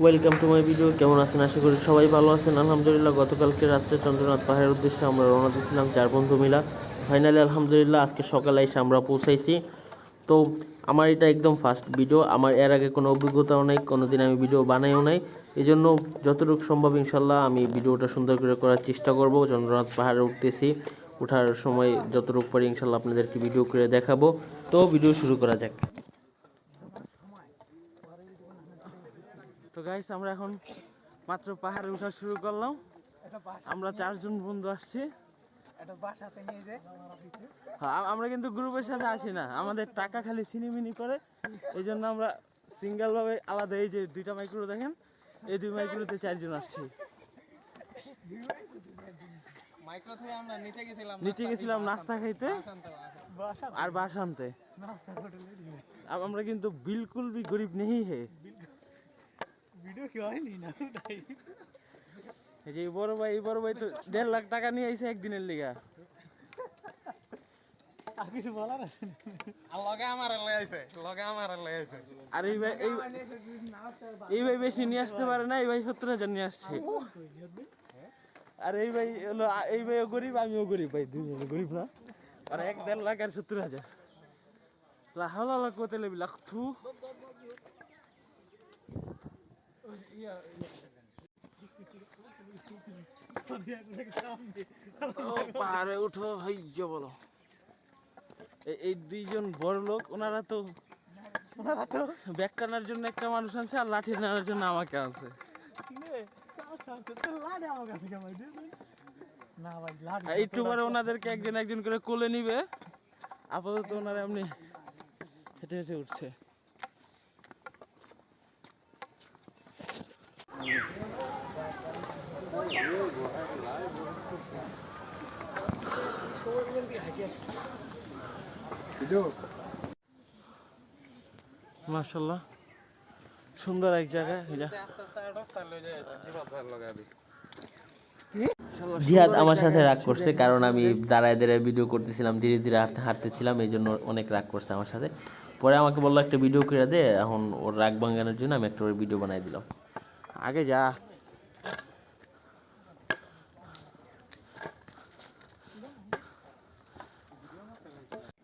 Welcome to my video কেমন আছেন? আশা করি সবাই ভালো আছেন। আলহামদুলিল্লাহ, গতকালকে রাত্রে চন্দ্রনাথ পাহাড়ের উদ্দেশ্যে আমরা রওনা দিয়েছিলাম চার বন্ধু মিলা। ফাইনালি আলহামদুলিল্লাহ, আজকে সকালে এসে আমরা পৌঁছাইছি। তো, আমার এটা একদম ফার্স্ট ভিডিও আমার এর আগে কোনো অভিজ্ঞতাও নেই কোনো দিন আমি ভিডিও বানাইও নাই। এই জন্য যতটুকু সম্ভব ইনশাল্লাহ আমি ভিডিওটা সুন্দর করে করার চেষ্টা করব। চন্দ্রনাথ পাহাড়ে উঠতেছি। ওঠার সময় যতটুকু পারি ইনশাল্লাহ আপনাদেরকে ভিডিও করে দেখাবো। তো ভিডিও শুরু করা যাক। গাইস আমরা এখন মাত্র পাহাড়ে উঠা শুরু করলাম। আমরা চারজন বন্ধু আসছি। হ্যাঁ, আমরা কিন্তু গ্রুপের সাথে আসি না। আমাদের টাকা খালি সিনিমিনি করে। এই জন্য আমরা সিঙ্গেল ভাবে আলাদা এই যে দুইটা মাইক্রো দেখেন। এই দুই মাইক্রোতে চারজন আসছি। মাইক্রো থেকে আমরা নিচে গেছিলাম নাস্তা খাইতে। আর বাস আনতে। আমরা কিন্তু বিলকুল भी গরিব নেই হে। ভিডিও কি হয়নি না তাই। এই যে এই বড় ভাই এই বড় ভাই তো দেড় লাখ টাকা নিয়ে আইছে একদিনের লিগা। আর কিছু বলার আছে? আর লগে আমার লয়ে আইছে লগে আমার লয়ে আইছে। আর এই ভাই এই এই ভাই বেশি নিয়ে আসতে পারে না এই ভাই সত্তর হাজার নিয়ে আসছে। আর এই ভাই হলো এই ভাইও গরিব আমিও গরিব ভাই দুজনে গরিব না। আর এক দেড় লাখ আর সত্তর হাজার। লাহালা লাখ কোতে লেবি লাখ থু। পাহাড়ে উঠো হইজ বলো। এই- দুইজন বড় লোক ওনারা তো ওনারা তো ব্যাগ টানার জন্য একটা মানুষ আনছে আর লাঠি টানার জন্য আমাকে আর একটু পরে ওনাদেরকে একজন একজন করে কোলে নিবে। আপাতত ওনারা এমনি হেঁটে হেঁটে উঠছে। সুন্দর এক জায়গা জিহাদ আমার সাথে রাগ করছে কারণ আমি দাঁড়ায় দাঁড়ায় ভিডিও করতেছিলাম ধীরে ধীরে হাঁটতে হাঁটতেছিলাম এই জন্য অনেক রাগ করছে আমার সাথে। পরে আমাকে বলল একটা ভিডিও করে দে এখন ওর রাগ ভাঙানোর জন্য আমি একটা ওর ভিডিও বানাই দিলাম। আগে যা।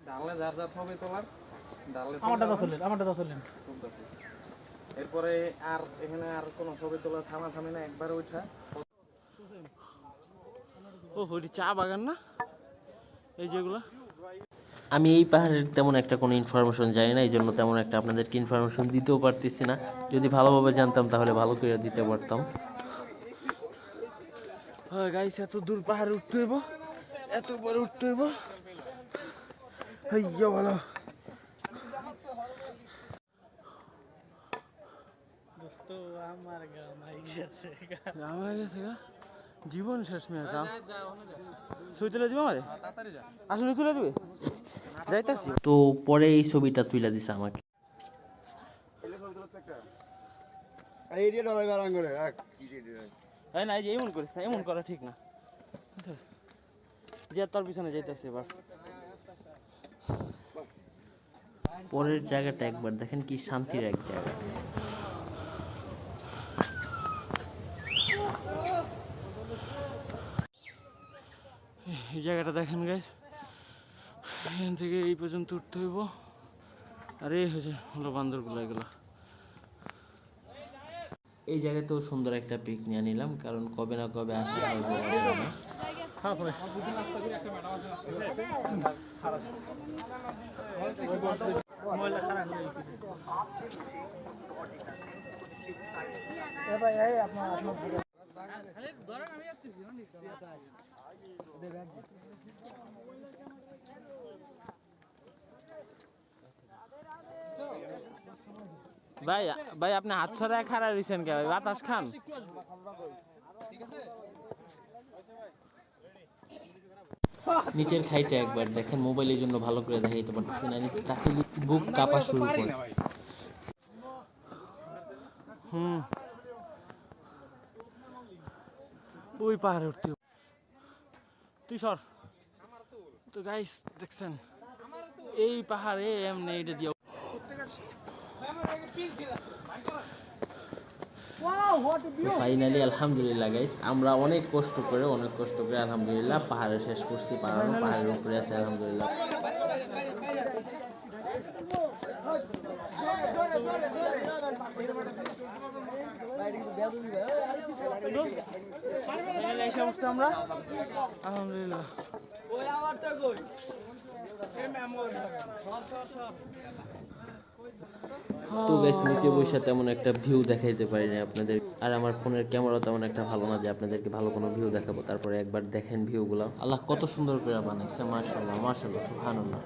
ডালে যার যার ছবি তোলার ডালে আমারটা তো তুললেন আমারটা তো তুললেন। এরপরে আর এখানে আর কোনো ছবি তোলা থামা থামি না একবার উঠা। ও চা বাগান না? এই যেগুলো আমি এই পাহাড়ের তেমন একটা কোনো ইনফরমেশন জানি না এই জন্য তেমন একটা আপনাদেরকে ইনফরমেশন দিতেও পারতেছি না। যদি ভালোভাবে জানতাম তাহলে ভালো করে দিতে পারতাম। হ্যাঁ গাইস এত দূর পাহাড়ে উঠতে হইব। এত উপরে উঠতে হইব। হইয়া ভালো দোস্ত আমার গেছে গা। জীবন শেষ মেয়ে ছবি তুলে দিব আমারে? আসলে তুলে দিবে? যাইতাছি। তো পরে এই ছবিটা তুলে দিছে আমাকে। না যে এমন করিস না এমন করা ঠিক না। যে তোর পিছনে যাইতেছে এবার। পরের জায়গাটা একবার দেখেন কি শান্তির এক জায়গা। এই জায়গাটা দেখেন গাইস এখান থেকে এই পর্যন্ত উঠতে হইব। আর এই হয়েছে হলো বান্দরগুলো এগুলো। এই জায়গাতেও সুন্দর একটা পিক নিয়ে নিলাম কারণ কবে না কবে আসা আপনার ভাই ভাই আপনি হাত ছড়ায় খাড়া দিয়েছেন কে ভাই? বাতাস খান। নিচের খাইটা একবার দেখেন মোবাইলের জন্য ভালো করে দেখাইতে পারতেছি না নিচে বুক কাঁপা শুরু করে। হুম। ওই পাহাড়ে উঠতে তুই সর। তো গাইস দেখছেন? এই পাহাড়ে এমনি এটা দিয়ে ফাইনালি আলহামদুলিল্লাহ গাইস আমরা অনেক কষ্ট করে অনেক কষ্ট করে আলহামদুলিল্লাহ পাহাড়ে শেষ করছি পাহাড় পাহাড়ের উপরে আছে আলহামদুলিল্লাহ। আমরা আলহামদুলিল্লাহ তো গাইস নিচে বসে তেমন একটা ভিউ দেখাইতে পারি না আপনাদের। আর আমার ফোনের ক্যামেরা তেমন একটা ভালো না যে আপনাদেরকে ভালো কোনো ভিউ দেখাবো। তারপরে একবার দেখেন ভিউগুলো আল্লাহ কত সুন্দর করে বানাইছে মাশাল্লাহ মাশাল্লাহ সুবহানাল্লাহ।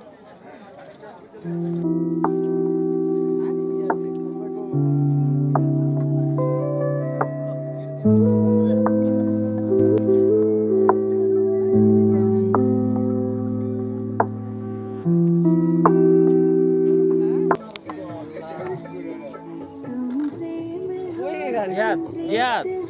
Yeah.